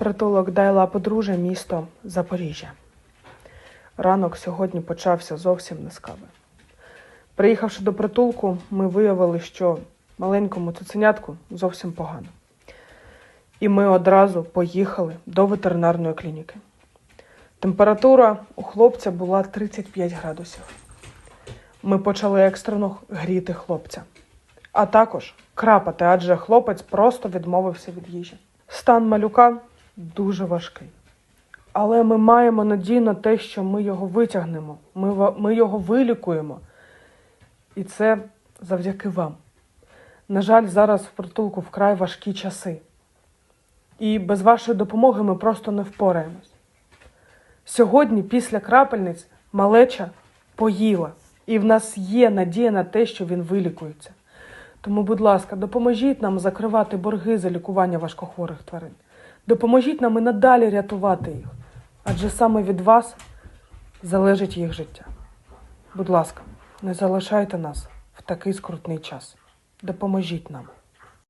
Притулок Дайла Подружжя, місто Запоріжжя. Ранок сьогодні почався зовсім не з. Приїхавши до притулку, ми виявили, що маленькому цуценятку зовсім погано. І ми одразу поїхали до ветеринарної клініки. Температура у хлопця була 35 градусів. Ми почали екстрено гріти хлопця, а також крапати, адже хлопець просто відмовився від їжі. Стан малюка дуже важкий. Але ми маємо надію на те, що ми його витягнемо, ми, ми його вилікуємо. І це завдяки вам. На жаль, зараз в притулку вкрай важкі часи. І без вашої допомоги ми просто не впораємось. Сьогодні, після крапельниць, малеча поїла, і в нас є надія на те, що він вилікується. Тому, будь ласка, допоможіть нам закривати борги за лікування важкохворих тварин. Допоможіть нам і надалі рятувати їх, адже саме від вас залежить їх життя. Будь ласка, не залишайте нас в такий скрутний час. Допоможіть нам.